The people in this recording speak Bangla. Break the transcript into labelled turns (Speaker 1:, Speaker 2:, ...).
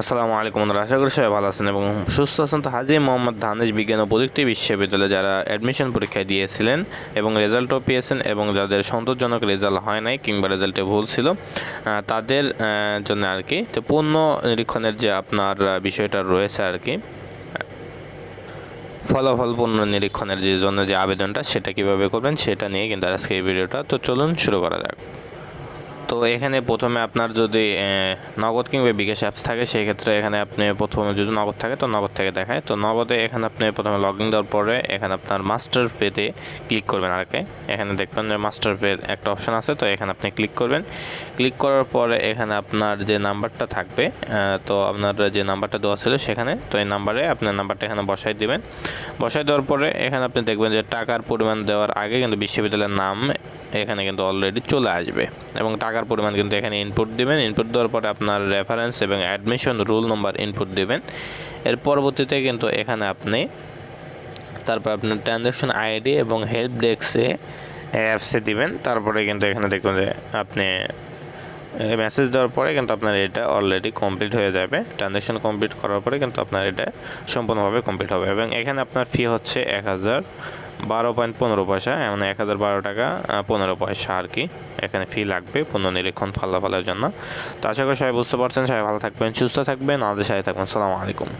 Speaker 1: আসসালামু আলাইকুম বন্ধুরা, আশা করি সবাই ভালো আছেন এবং সুস্থ আছেন। তো হাজি মোহাম্মদ ধানেশ বিজ্ঞান ও প্রযুক্তি বিশ্ববিদ্যালয়ে যারা অ্যাডমিশন পরীক্ষা দিয়েছিলেন এবং রেজাল্টও পেয়েছেন এবং যাদের সন্তোষজনক রেজাল্ট হয় নাই কিংবা রেজাল্টে ভুল ছিল তাদের জন্য আর কি, তো পূর্ণ নিরীক্ষণের যে আপনার বিষয়টা রয়েছে আর কি, ফলাফল পূর্ণ নিরীক্ষণের যে জন্য যে আবেদনটা সেটা কীভাবে করবেন সেটা নিয়ে কিন্তু আজকে এই ভিডিওটা, তো চলুন শুরু করা যাক। তো এখানে প্রথমে আপনার যদি নগদ কিংবা বিকাশ অ্যাপস থাকে, সেই ক্ষেত্রে এখানে আপনি প্রথমে যদি নগদ থাকে, তো নগদ থেকে দেখায়। তো নগদে এখানে আপনি প্রথমে লগ ইন দেওয়ার পরে এখানে আপনার মাস্টার পেতে ক্লিক করবেন আর কি। এখানে দেখবেন যে মাস্টার পে একটা অপশন আছে, তো এখানে আপনি ক্লিক করবেন। ক্লিক করার পরে এখানে আপনার যে নাম্বারটা থাকবে তো আপনার যে নাম্বারটা দেওয়া ছিল সেখানে, তো এই নাম্বারে আপনার নাম্বারটা এখানে বসাই দেবেন। বসাই দেওয়ার পরে এখানে আপনি দেখবেন যে টাকার পরিমাণ দেওয়ার আগে কিন্তু বিশ্ববিদ্যালয়ের নাম এখানে কিন্তু অলরেডি চলে আসবে এবং টাকার পরিমাণ কিন্তু এখানে ইনপুট দিবেন। ইনপুট দেওয়ার পরে আপনার রেফারেন্স এবং অ্যাডমিশন রুল নম্বর ইনপুট দেবেন। এর পরবর্তীতে কিন্তু এখানে আপনি তারপর আপনার ট্রানজ্যাকশন আইডি এবং হেল্প ডেস্কে অ্যাপসে দিবেন। তারপরে কিন্তু এখানে দেখবেন যে আপনি মেসেজ দেওয়ার পরে কিন্তু আপনার এটা অলরেডি কমপ্লিট হয়ে যাবে। ট্রানজ্যাকশন কমপ্লিট করার পরে কিন্তু আপনার এটা সম্পূর্ণভাবে কমপ্লিট হবে। এবং এখানে আপনার ফি হচ্ছে এক হাজার বারো পয়েন্ট পনেরো পয়সা মানে এক হাজার বারো টাকা পনেরো পয়সা আর কি। এখানে ফি লাগবে পুনর্নিরীক্ষণ ফালের জন্য। তো আশা করি সবাই বুঝতে পারছেন। সবাই ভালো থাকবেন, সুস্থ থাকবেন। আমাদের সাথে থাকবেন। সালামু আলাইকুম।